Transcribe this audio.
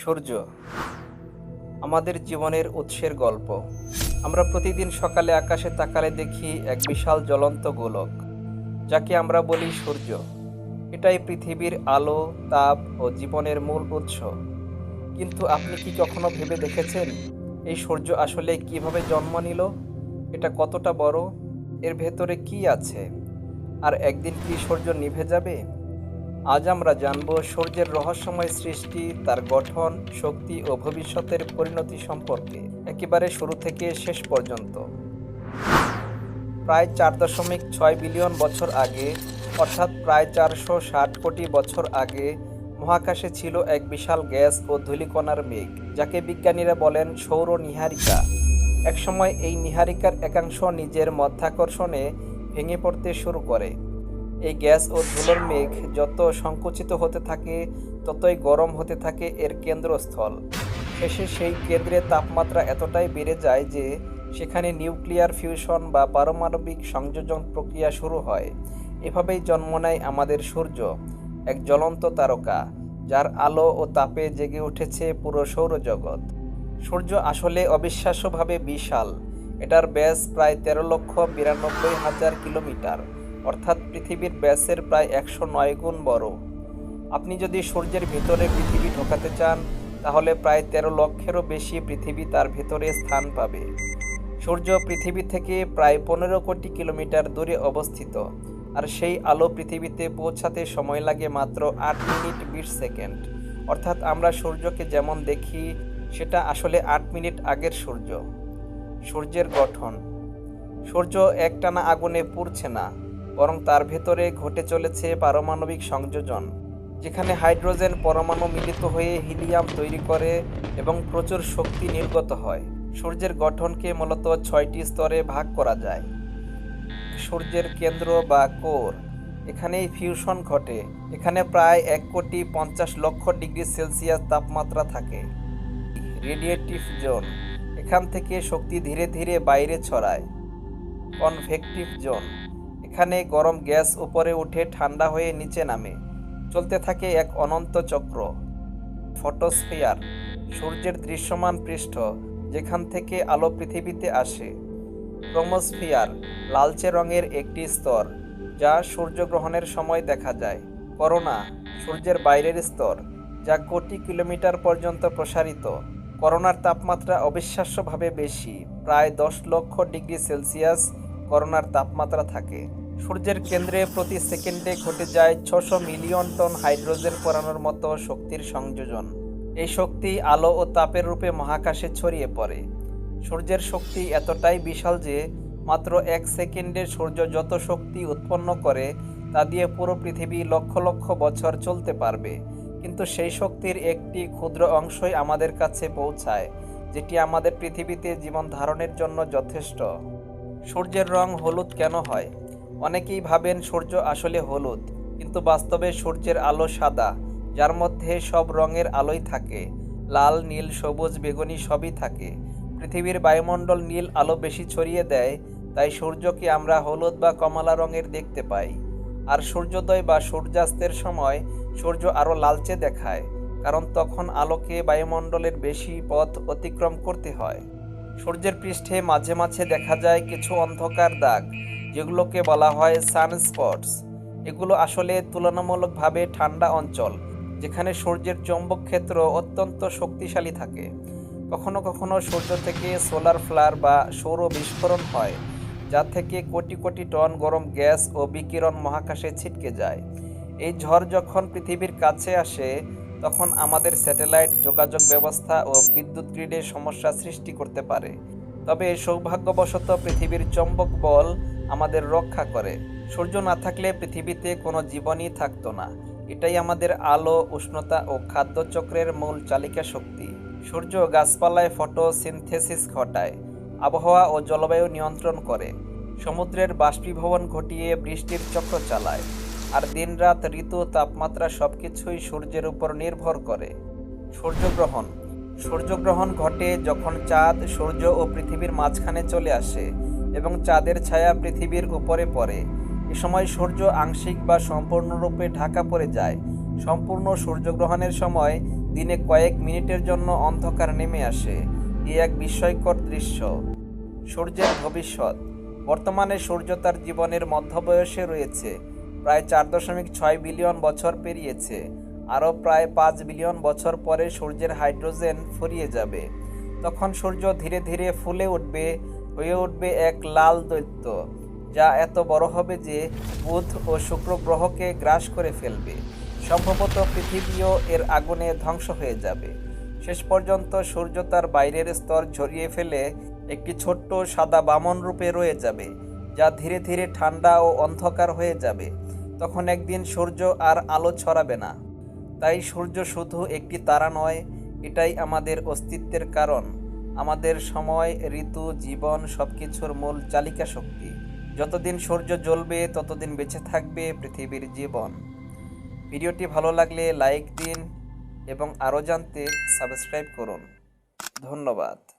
সূর্য, আমাদের জীবনের উৎসের গল্প। আমরা প্রতিদিন সকালে আকাশে তাকালে দেখি এক বিশাল জ্বলন্ত গোলক, যাকে আমরা বলি সূর্য। এটাই পৃথিবীর আলো, তাপ ও জীবনের মূল উৎস। কিন্তু আপনি কি কখনো ভেবে দেখেছেন এই সূর্য আসলে কীভাবে জন্ম নিল? এটা কতটা বড়? এর ভেতরে কি আছে? আর একদিন কি সূর্য নিভে যাবে? আজ আমরা জানব সূর্যের রহস্যময় সৃষ্টি, তার গঠন, শক্তি ও ভবিষ্যতের পরিণতি সম্পর্কে। একেবারে শুরু থেকে শেষ পর্যন্ত। প্রায় চার দশমিক ছয় বিলিয়ন বছর আগে, অর্থাৎ প্রায় চারশো ষাট কোটি বছর আগে, মহাকাশে ছিল এক বিশাল গ্যাস ও ধূলিকণার মেঘ, যাকে বিজ্ঞানীরা বলেন সৌর নীহারিকা। একসময় এই নীহারিকার একাংশ নিজের মধ্যাকর্ষণে ভেঙে পড়তে শুরু করে। এই গ্যাস ও ধুলোর মেঘ যত সংকুচিত হতে থাকে, ততই গরম হতে থাকে এর কেন্দ্রস্থল। শেষে সেই কেন্দ্রের তাপমাত্রা এতটাই বেড়ে যায় যে সেখানে নিউক্লিয়ার ফিউশন বা পারমাণবিক সংযোজন প্রক্রিয়া শুরু হয়। এভাবেই জন্ম নেয় আমাদের সূর্য, এক জ্বলন্ত তারকা, যার আলো ও তাপে জেগে উঠেছে পুরো সৌরজগৎ। সূর্য আসলে অবিশ্বাস্যভাবে বিশাল। এটার ব্যাস প্রায় তেরো লক্ষ বিরানব্বই হাজার কিলোমিটার। অর্থাৎ পৃথিবীর ব্যাসের প্রায় একশো নয় গুণ বড়। আপনি যদি সূর্যের ভেতরে পৃথিবী ঢোকাতে চান, তাহলে প্রায় তেরো লক্ষেরও বেশি পৃথিবী তার ভেতরে স্থান পাবে। সূর্য পৃথিবী থেকে প্রায় পনেরো কোটি কিলোমিটার দূরে অবস্থিত, আর সেই আলো পৃথিবীতে পৌঁছাতে সময় লাগে মাত্র আট মিনিট বিশ সেকেন্ড। অর্থাৎ আমরা সূর্যকে যেমন দেখি, সেটা আসলে আট মিনিট আগের সূর্য। সূর্যের গঠন। সূর্য একটানা আগুনে পুড়ছে না বরং তার ভেতরে ঘটে চলেছে পারমাণবিক সংযোজন, যেখানে হাইড্রোজেন পরমাণু মিলিত হয়ে হিলিয়াম তৈরি করে এবং প্রচুর শক্তি নির্গত হয়। সূর্যের গঠনকে মূলত ছয়টি স্তরে ভাগ করা যায়। সূর্যের কেন্দ্র বা কোর, এখানেই ফিউশন ঘটে। এখানে প্রায় এক কোটি পঞ্চাশ লক্ষ ডিগ্রি সেলসিয়াস তাপমাত্রা থাকে। রেডিয়েটিভ জোন, এখান থেকে শক্তি ধীরে ধীরে বাইরে ছড়ায়। কনভেকটিভ জোন এখানে গরম গ্যাস উপরে উঠে ঠান্ডা হয়ে নিচে নামে। চলতে থাকে এক অনন্ত চক্র। ফটোস্ফিয়ার, সূর্যের দৃশ্যমান পৃষ্ঠ, যেখান থেকে আলো পৃথিবীতে আসে। ক্রোমোস্ফিয়ার, লালচে রঙের একটি স্তর, যা সূর্যগ্রহণের সময় দেখা যায়। করোনা, সূর্যের বাইরের স্তর, যা কোটি কিলোমিটার পর্যন্ত প্রসারিত। করোনার তাপমাত্রা অবিশ্বাস্যভাবে বেশি, প্রায় দশ লক্ষ ডিগ্রি সেলসিয়াস করোনার তাপমাত্রা থাকে। সূর্যের কেন্দ্রে প্রতি সেকেন্ডে ঘটে যায় ছশো মিলিয়ন টন হাইড্রোজেন পরানোর মতো শক্তির সংযোজন। এই শক্তি আলো ও তাপের রূপে মহাকাশে ছড়িয়ে পড়ে। সূর্যের শক্তি এতটাই বিশাল যে, মাত্র এক সেকেন্ডে সূর্য যত শক্তি উৎপন্ন করে, তা দিয়ে পুরো পৃথিবী লক্ষ লক্ষ বছর চলতে পারবে। কিন্তু সেই শক্তির একটি ক্ষুদ্র অংশই আমাদের কাছে পৌঁছায়, যেটি আমাদের পৃথিবীতে জীবন ধারণের জন্য যথেষ্ট। সূর্যের রং হলুদ কেন হয়? অনেকেই ভাবেন সূর্য আসলে হলুদ, কিন্তু বাস্তবে সূর্যের আলো সাদা, যার মধ্যে সব রঙের আলোই থাকে। লাল, নীল, সবুজ, বেগুনি সবই থাকে। পৃথিবীর বায়ুমণ্ডল নীল আলো বেশি ছড়িয়ে দেয়, তাই সূর্যকে আমরা হলুদ বা কমলা রঙের দেখতে পাই। আর সূর্যোদয় বা সূর্যাস্তের সময় সূর্য আরও লালচে দেখায়, কারণ তখন আলোকে বায়ুমণ্ডলের বেশি পথ অতিক্রম করতে হয়। সূর্যের পৃষ্ঠে মাঝে মাঝে দেখা যায় কিছু অন্ধকার দাগ যেগুলোকে বলা হয় সানস্পটস এগুলো আসলে তুলনামূলকভাবে ঠান্ডা অঞ্চল, যেখানে সূর্যের চৌম্বক ক্ষেত্র অত্যন্ত শক্তিশালী থাকে। কখনো কখনো সূর্য থেকে সোলার ফ্লার বা সৌর বিস্ফোরণ হয়, যা থেকে কোটি কোটি টন গরম গ্যাস ও বিকিরণ মহাকাশে ছিটকে যায়। এই ঝড় যখন পৃথিবীর কাছে আসে, তখন আমাদের স্যাটেলাইট যোগাযোগ ব্যবস্থা ও বিদ্যুৎ গ্রিডে সমস্যা সৃষ্টি করতে পারে। তবে সৌভাগ্যবশত পৃথিবীর চৌম্বক বল আমাদের রক্ষা করে। সূর্য না থাকলে পৃথিবীতে কোনো জীবনই থাকতো না। এটাই আমাদের আলো, উষ্ণতা ও খাদ্য চক্রের মূল চালিকা শক্তি। সূর্য গাছপালায় ফটোসিনথেসিস ঘটায়, আবহাওয়া ও জলবায়ু নিয়ন্ত্রণ করে। সমুদ্রের বাষ্পীভবন ঘটিয়ে বৃষ্টির চক্র চালায়। আর দিনরাত ঋতু, তাপমাত্রা সবকিছুই সূর্যের উপর নির্ভর করে। সূর্যগ্রহণ সূর্যগ্রহণ ঘটে যখন চাঁদ সূর্য ও পৃথিবীর মাঝখানে চলে আসে। এবং চাঁদের ছায়া পৃথিবীর উপরে পড়ে। এ সময় সূর্য আংশিক বা সম্পূর্ণরূপে ঢাকা পড়ে যায়। সম্পূর্ণ সূর্যগ্রহণের সময় দিনে কয়েক মিনিটের জন্য অন্ধকার নেমে আসে। এ এক বিস্ময়কর দৃশ্য। সূর্যের ভবিষ্যৎ। বর্তমানে সূর্য তার জীবনের মধ্যবয়সে রয়েছে। প্রায় চার দশমিক ছয় বিলিয়ন বছর পেরিয়েছে। আরও প্রায় পাঁচ বিলিয়ন বছর পরে সূর্যের হাইড্রোজেন ফুরিয়ে যাবে। তখন সূর্য ধীরে ধীরে ফুলে উঠবে হয়ে উঠবে এক লাল দৈত্য, যা এত বড় হবে যে বুধ ও শুক্র গ্রহকে গ্রাস করে ফেলবে। সম্ভবত পৃথিবীও এর আগুনে ধ্বংস হয়ে যাবে। শেষ পর্যন্ত সূর্য তার বাইরের স্তর ঝরিয়ে ফেলে একটি ছোট্ট সাদা বামন রূপে রয়ে যাবে, যা ধীরে ধীরে ঠান্ডা ও অন্ধকার হয়ে যাবে। তখন একদিন সূর্য আর আলো ছড়াবে না। তাই সূর্য শুধু একটি তারা নয়, এটাই আমাদের অস্তিত্বের কারণ। আমাদের সময়, ঋতু, জীবন সব কিছুর মূল চালিকা শক্তি। যতদিন সূর্য জ্বলবে, ততদিন বেঁচে থাকবে পৃথিবীর জীবন। ভিডিওটি ভালো লাগলে লাইক দিন এবং আরও জানতে সাবস্ক্রাইব করুন। ধন্যবাদ।